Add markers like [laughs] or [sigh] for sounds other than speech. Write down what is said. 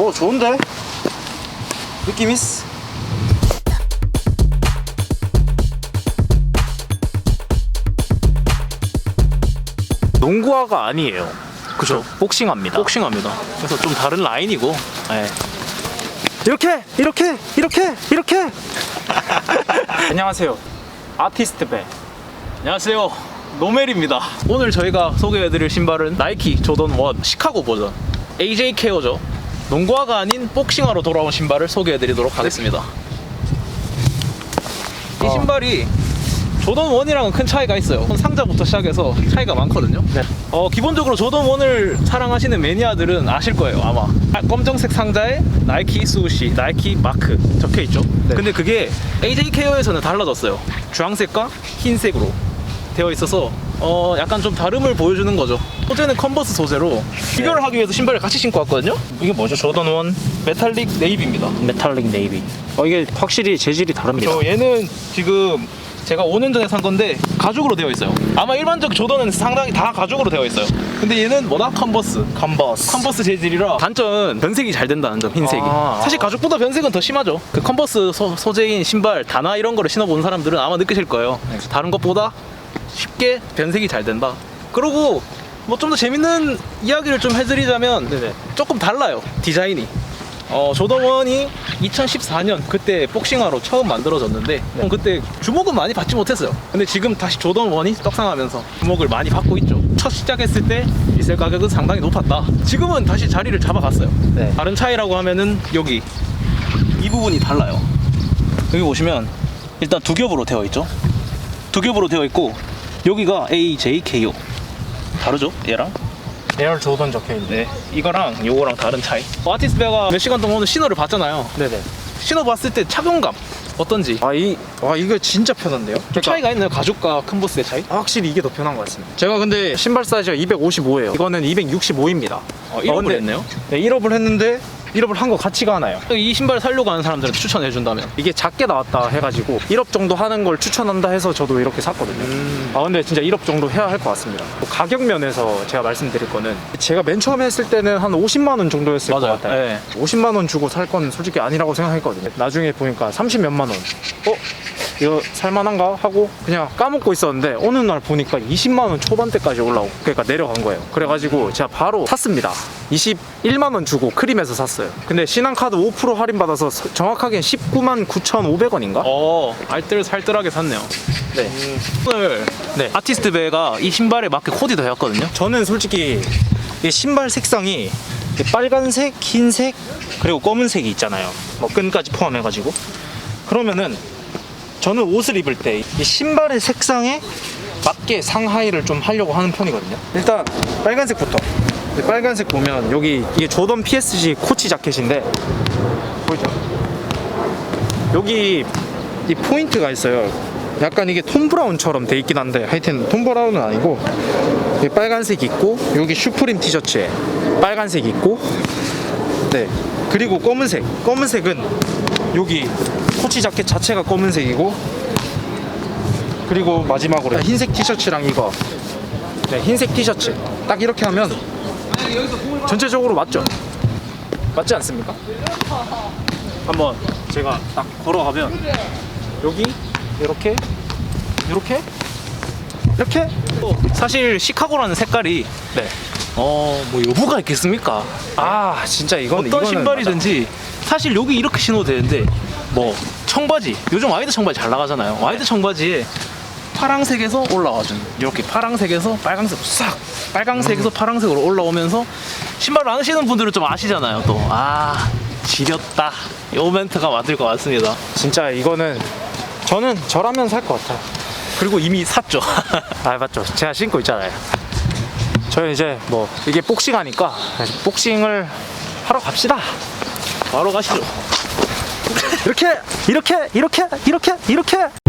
오 좋은데? 느낌 있어. 농구화가 아니에요. 그죠. 복싱화입니다. 복싱합니다. 그래서 좀 다른 라인이고. 네. 이렇게 이렇게 이렇게 이렇게. [laughs] 안녕하세요. 아티스트 배. 안녕하세요. 노멜입니다. 오늘 저희가 소개해드릴 신발은 나이키 조던 1 시카고 버전 AJ 케어죠. 농구화가 아닌 복싱화로 돌아온 신발을 소개해드리도록 하겠습니다. 이 어. 신발이 조던 1이랑은 큰 차이가 있어요. 상자부터 시작해서 차이가 많거든요. 네. 어, 기본적으로 조던 1을 사랑하시는 매니아들은 아실 거예요, 아마. 아, 검정색 상자에 나이키 스우시, 나이키 마크 적혀 있죠. 네. 근데 그게 AJ 케어에서는 달라졌어요. 주황색과 흰색으로 되어 있어서 어, 약간 좀 다름을 보여주는 거죠. 소재는 컨버스 소재로 비교를 하기 위해서 신발을 같이 신고 왔거든요. 이게 뭐죠? 조던 1 메탈릭 네이비입니다. 메탈릭 네이비. 어 이게 확실히 재질이 다릅니다. 저 얘는 지금 제가 5년 전에 산 건데 가죽으로 되어 있어요. 아마 일반적 조던은 상당히 다 가죽으로 되어 있어요. 근데 얘는 뭐다? 컨버스. 컨버스. 컨버스 재질이라 단점은 변색이 잘 된다는 점 흰색이 아. 사실 가죽보다 변색은 더 심하죠 그 컨버스 소, 소재인 신발 다나 이런 거를 신어본 사람들은 아마 느끼실 거예요 네. 다른 것보다 쉽게 변색이 잘 된다 그리고 뭐 좀 더 재밌는 이야기를 좀 해드리자면 네네. 조금 달라요 디자인이 어, 조던원이 2014년 그때 복싱화로 처음 만들어졌는데 네. 그때 주목은 많이 받지 못했어요. 근데 지금 다시 조던원이 떡상하면서 주목을 많이 받고 있죠. 첫 시작했을 때 리셀 가격은 상당히 높았다. 지금은 다시 자리를 잡아갔어요. 네. 다른 차이라고 하면은 여기 이 부분이 달라요. 여기 보시면 일단 두 겹으로 되어 있죠. 두 겹으로 되어 있고 여기가 AJKO 다르죠? 얘랑 에어 조던 적혀 있네. 네, 이거랑 요거랑 다른 차이. 아티스트 배가 몇 시간 동안 오늘 신호를 봤잖아요. 네네. 신호 봤을 때 착용감 어떤지 아 이 와 이거 진짜 편한데요? 좀 차이가 있나요? 가죽과 컨버스의 차이? 확실히 이게 더 편한 것 같습니다. 제가 근데 신발 사이즈가 255예요. 이거는 265입니다. 어, 1업을 했네요. 네, 1업을 했는데 1업을 한 거 같지가 않아요. 이 신발 살려고 하는 사람들한테 추천해 준다면 이게 작게 나왔다 해가지고 1업 정도 하는 걸 추천한다 해서 저도 이렇게 샀거든요. 음. 아 근데 진짜 1업 정도 해야 할 것 같습니다. 또 가격 면에서 제가 말씀드릴 거는 제가 맨 처음 했을 때는 한 50만 원 정도였을 것 같아요. 네. 50만 원 주고 살 건 솔직히 아니라고 생각했거든요. 나중에 보니까 30 몇만 원. 어? 이거 살만한가 하고 그냥 까먹고 있었는데 어느 날 보니까 20만 원 초반대까지 올라오고 그러니까 내려간 거예요. 그래가지고 제가 바로 샀습니다. 21만 원 주고 크림에서 샀어요. 근데 신한카드 5% 할인 받아서 정확하게는 19만 9,500원인가? 어, 알뜰살뜰하게 샀네요. 네. 오늘 네. 아티스트 배가 이 신발에 맞게 코디도 해왔거든요. 저는 솔직히 이 신발 색상이 이 빨간색, 흰색, 그리고 검은색이 있잖아요. 뭐 끈까지 포함해가지고. 그러면은 저는 옷을 입을 때 이 신발의 색상에 맞게 상하이를 좀 하려고 하는 편이거든요. 일단 빨간색부터. 이 빨간색 보면 여기 이게 조던 PSG 코치 자켓인데 보이죠? 여기 이 포인트가 있어요. 약간 이게 톰 브라운처럼 돼 있긴 한데 하여튼 톰 브라운은 아니고 빨간색 있고 여기 슈프림 티셔츠에 빨간색 있고 네 그리고 검은색 검은색은 여기 코치 자켓 자체가 검은색이고 그리고 마지막으로 흰색 티셔츠랑 이거 네 흰색 티셔츠 딱 이렇게 하면 전체적으로 맞죠? 맞지 않습니까? 한번 제가 딱 걸어가면 여기 이렇게 이렇게 이렇게 또 사실 시카고라는 색깔이 네. 어, 뭐 여부가 있겠습니까? 아 진짜 이건 어떤 신발이든지 사실 여기 이렇게 신어도 되는데 뭐 청바지. 요즘 와이드 청바지 잘 나가잖아요. 와이드 청바지에 파랑색에서 올라와주는 이렇게 파랑색에서 빨강색으로 싹! 빨강색에서 파랑색으로 올라오면서 신발을 안 신는 분들은 좀 아시잖아요 또. 아 지렸다. 요 멘트가 맞을 것 같습니다. 진짜 이거는 저는 저라면 살 것 같아요. 그리고 이미 샀죠. [laughs] 아 맞죠. 제가 신고 있잖아요. 저희 이제 뭐 이게 복싱하니까 복싱을 하러 갑시다. 바로 가시죠 이렇게 이렇게 이렇게 이렇게 이렇게